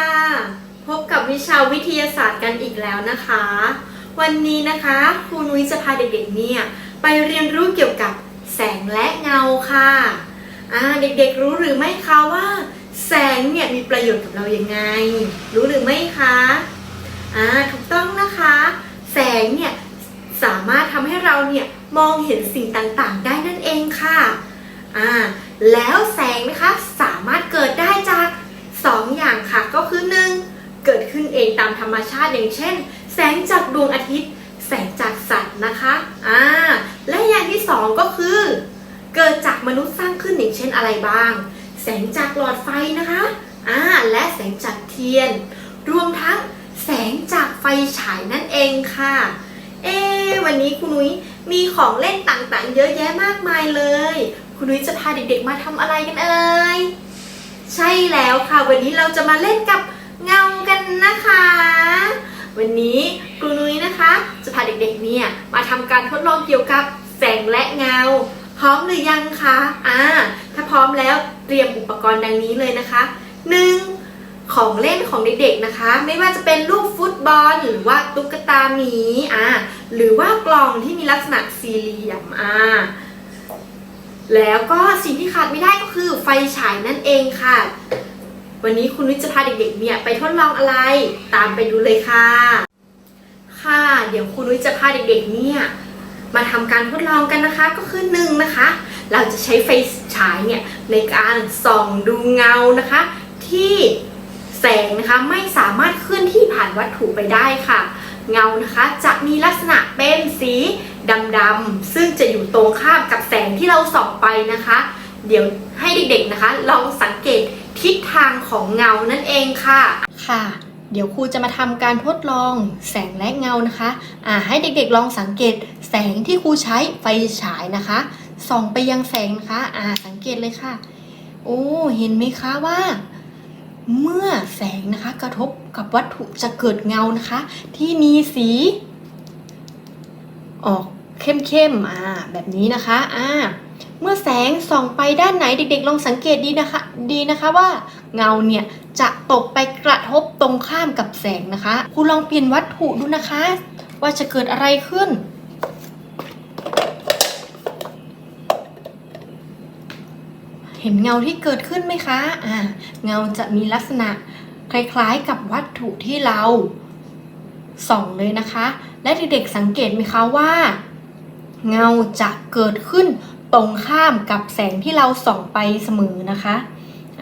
ค่ะ พบกับวิชาวิทยาศาสตร์กันอีกแล้วนะคะ วันนี้นะคะครูนุ้ยจะพาเด็กๆเนี่ยไปเรียนรู้เกี่ยวกับแสงและเงาค่ะอ่าเด็กๆรู้หรือไม่คะว่า แสงเนี่ยมีประโยชน์กับเราอยังไง รู้หรือไม่คะอ่าถูกต้องนะคะ แสงเนี่ยสามารถทำให้เราเนี่ยมองเห็นสิ่งต่างๆ ได้นั่นเองค่ะอ่าแล้วแสงนะคะสามารถเกิดได้จาก สองอย่างค่ะก็คือหนึ่ง เกิดขึ้นเองตามธรรมชาติอย่างเช่น แสงจากดวงอาทิตย์ แสงจากสัตว์นะคะอ่าและอย่างที่สองก็คือ เกิดจากมนุษย์สร้างขึ้นอย่างเช่นอะไรบ้าง แสงจากหลอดไฟนะคะอ่าและแสงจากเทียน รวมทั้งแสงจากไฟฉายนั่นเองค่ะ เอ๊ะวันนี้คุณนุ้ยมีของเล่นต่างๆ เยอะแยะมากมายเลย คุณนุ้ยจะพาเด็กๆมาทำอะไรกันเอ่ยใช่แล้วค่ะ วันนี้เราจะมาเล่นกับ เงากันนะคะ วันนี้ครูนุ้ยนะคะ จะพาเด็กๆเนี่ยมาทำการทดลองเกี่ยวกับแสงและเงา พร้อมหรือยังคะอ่าถ้าพร้อมแล้วเตรียมอุปกรณ์ดังนี้เลยนะคะ 1. ของเล่นของเด็กๆนะคะ ไม่ว่าจะเป็นลูกฟุตบอล หรือว่าตุ๊กตาหมีอ่าหรือว่ากล่องที่มีลักษณะสี่เหลี่ยมอ่าแล้วก็สิ่งที่ขาดไม่ได้ก็คือไฟฉายนั่นเองค่ะ วันนี้คุณนุ้ยจะพาเด็กๆเนี่ยไปทดลองอะไร ตามไปดูเลยค่ะ ค่ะ เดี๋ยวคุณนุ้ยจะพาเด็กๆเนี่ยมาทำการทดลองกันนะคะ ก็คือหนึ่งนะคะ เราจะใช้ไฟฉายเนี่ยในการส่องดูเงานะคะ ที่แสงนะคะไม่สามารถเคลื่อนที่ผ่านวัตถุไปได้ค่ะ เงานะคะจะมีลักษณะเป็นสีดำๆซึ่งจะอยู่ตรงข้ามกับแสงที่เราส่องไปนะคะ เดี๋ยวให้เด็กๆนะคะ ลองสังเกต ทิศทางของเงานั่นเองค่ะ ค่ะ เดี๋ยวครูจะมาทำการทดลองแสงและเงานะคะอ่าให้เด็กๆลองสังเกต แสงที่ครูใช้ไฟฉายนะคะ ส่องไปยังแสงนะคะอ่าสังเกตเลยค่ะ โอ้เห็นไหมคะว่า เมื่อแสงนะคะกระทบกับวัตถุจะเกิดเงานะคะ ที่มีสีออกเข้มๆอ่าแบบนี้นะคะอ่า เมื่อแสงส่องไปด้านไหนเด็กๆ ลองสังเกตดีนะคะดีนะคะว่าเงาเนี่ยจะตกไปกระทบตรงข้ามกับแสงนะคะครูลองเปลี่ยนวัตถุดูนะคะ ว่าจะเกิดอะไรขึ้น เห็นเงาที่เกิดขึ้นไหมคะอ่าเงาจะมีลักษณะคล้ายๆกับวัตถุที่เราส่องเลยนะคะ และเด็กๆสังเกตไหมคะว่า เงาจะเกิดขึ้น ตรงข้ามกับแสงที่เราส่องไปเสมอนะคะ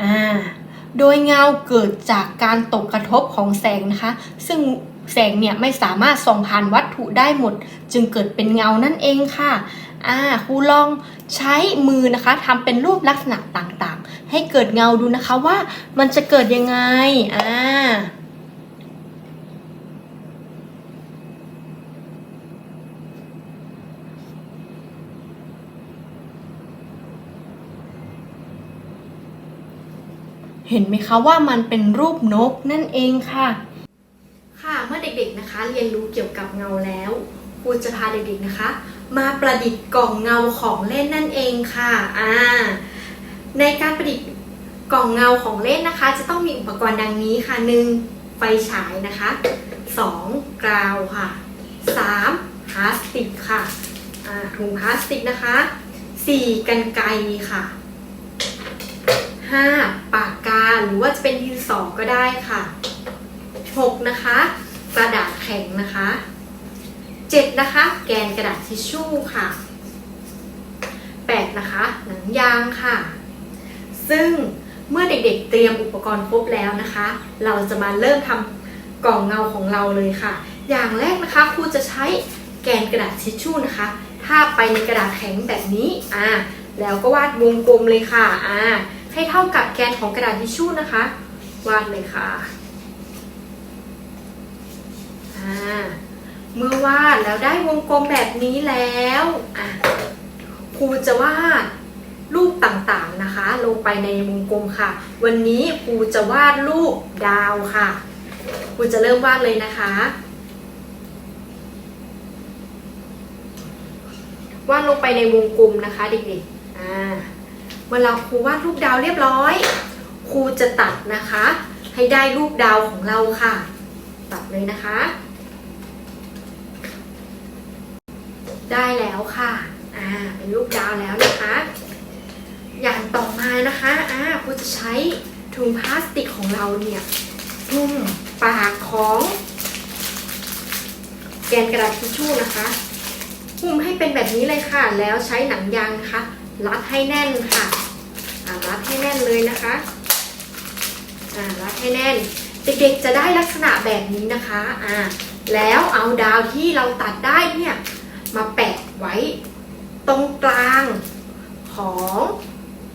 อ่าโดยเงาเกิดจากการตกกระทบของแสงนะคะ ซึ่งแสงเนี่ยไม่สามารถส่องผ่านวัตถุได้หมด จึงเกิดเป็นเงานั่นเองค่ะอ่าครูลองใช้มือนะคะทำเป็นรูปลักษณะต่างๆ ให้เกิดเงาดูนะคะว่ามันจะเกิดยังไงอ่า เห็นไหมคะว่ามันเป็นรูปนกนั่นเองค่ะ ค่ะเมื่อเด็กๆนะคะ เรียนรู้เกี่ยวกับเงาแล้วครูจะพาเด็กๆนะคะ มาประดิษฐ์กล่องเงาของเล่นนั่นเองค่ะอ่าในการประดิษฐ์กล่องเงาของเล่นนะคะ จะต้องมีอุปกรณ์ดังนี้ค่ะ 1. ไฟฉายนะคะ 2. กราวค่ะ 3. พลาสติกค่ะถุงพลาสติกนะคะ 4. กันไกรค่ะ 5. ปากกาหรือว่าจะเป็นดินสอก็ได้ค่ะ 6. นะคะ กระดาษแข็งนะคะ 7. นะคะ แกนกระดาษทิชชู่ค่ะ 8. นะคะ หนังยางค่ะ ซึ่งเมื่อเด็กๆเตรียมอุปกรณ์ครบแล้วนะคะ เราจะมาเริ่มทำกล่องเงาของเราเลยค่ะ อย่างแรกนะคะครูจะใช้แกนกระดาษทิชชู่นะคะทาบไปในกระดาษแข็งแบบนี้ อ่า แล้วก็วาดวงกลมเลยค่ะ อ่า ให้เท่ากับแกนของกระดาษทิชชู่นะคะ วาดเลยค่ะเมื่อวาดแล้วได้วงกลมแบบนี้แล้วครูจะวาดรูปต่างๆนะคะ ลงไปในวงกลมค่ะ วันนี้ครูจะวาดรูปดาวค่ะครูจะเริ่มวาดเลยนะคะ วาดลงไปในวงกลมนะคะเด็กๆอ่า เมื่อเราครูวาดรูปดาวเรียบร้อย ครูจะตัดนะคะ ให้ได้รูปดาวของเราค่ะ ตัดเลยนะคะ ได้แล้วค่ะอ่าเป็นรูปดาวแล้วนะคะ อย่างต่อมานะคะอ่าครูจะใช้ถุงพลาสติกของเราเนี่ยหุ้มปากของแกนกระดาษทิชชู่นะคะหุ้มให้เป็นแบบนี้เลยค่ะ แล้วใช้หนังยางนะคะ รัดให้แน่นค่ะรัดให้แน่นเลยนะคะรัดให้แน่น เด็กๆจะได้ลักษณะแบบนี้นะคะอ่าแล้วเอาดาวที่เราตัดได้เนี่ยมาแปะไว้ตรงกลางของ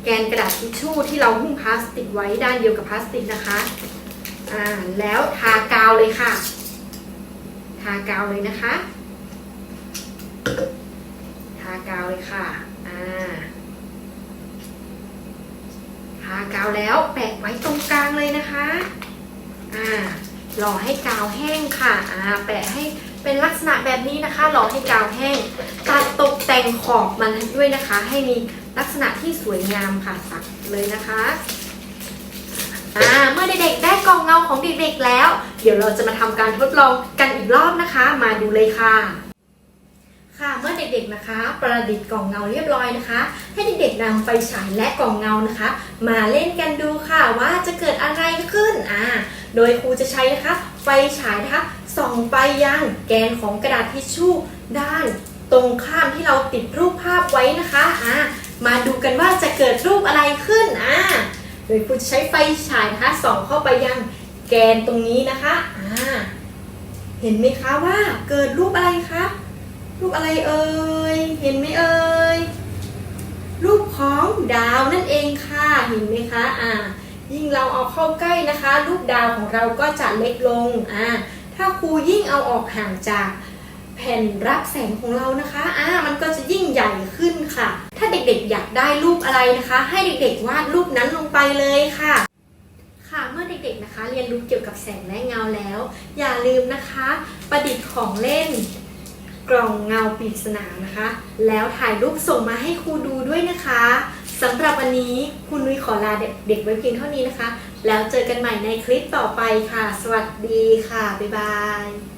แกนกระดาษทิชชู่ที่เราหุ้มพลาสติกไว้ด้านเดียวกับพลาสติกนะคะอ่าแล้วทากาวเลยค่ะ ทากาวเลยนะคะ ทากาวเลยค่ะ อ่าากาวแล้วแปะไว้ตรงกลางเลยนะคะอ่ารอให้กาวแห้งค่ะอ่าแปะให้เป็นลักษณะแบบนี้นะคะรอให้กาวแห้งตัดตกแต่งขอบมันด้วยนะคะ ให้มีลักษณะที่สวยงามค่ะสักเลยนะคะอ่าเมื่อเด็กๆได้กล่องเงาของเด็กๆแล้ว เดี๋ยวเราจะมาทำการทดลองกันอีกรอบนะคะ มาดูเลยค่ะ ค่ะเมื่อเด็กๆนะคะ ประดิษฐ์กล่องเงาเรียบร้อยนะคะ ให้เด็กๆนำไฟฉายและกล่องเงานะคะ มาเล่นกันดูค่ะว่าจะเกิดอะไรขึ้นอ่าโดยครูจะใช้นะคะ ไฟฉายนะคะส่องไปยังแกนของกระดาษทิชชู่ด้าน ตรงข้ามที่เราติดรูปภาพไว้นะคะอ่ามาดูกันว่าจะเกิดรูปอะไรขึ้นอ่าโดยครูจะใช้ไฟฉายนะคะส่องเข้าไปยังแกนตรงนี้นะคะอ่าเห็นไหมคะว่าเกิดรูปอะไรคะ รูปอะไรเอ่ย เห็นไหมเอ่ย รูปของดาวนั่นเองค่ะ เห็นไหมคะ อ่า ยิ่งเราเอาเข้าใกล้นะคะ รูปดาวของเราก็จะเล็กลง อ่า ถ้าครูยิ่งเอาออกห่างจากแผ่นรับแสงของเรานะคะ อ่า มันก็จะยิ่งใหญ่ขึ้นค่ะ ถ้าเด็กๆอยากได้รูปอะไรนะคะ ให้เด็กๆวาดรูปนั้นลงไปเลยค่ะ ค่ะ เมื่อเด็กๆนะคะ เรียนรู้เกี่ยวกับแสงและเงาแล้ว อย่าลืมนะคะ ประดิษฐ์ของเล่น กล่องเงาปริศนานะคะ แล้วถ่ายรูปส่งมาให้ครูดูด้วยนะคะสำหรับวันนี้คุณนุ้ยขอลาเด็กๆไว้เพียงเท่านี้นะคะ แล้วเจอกันใหม่ในคลิปต่อไปค่ะ สวัสดีค่ะ บ๊ายบาย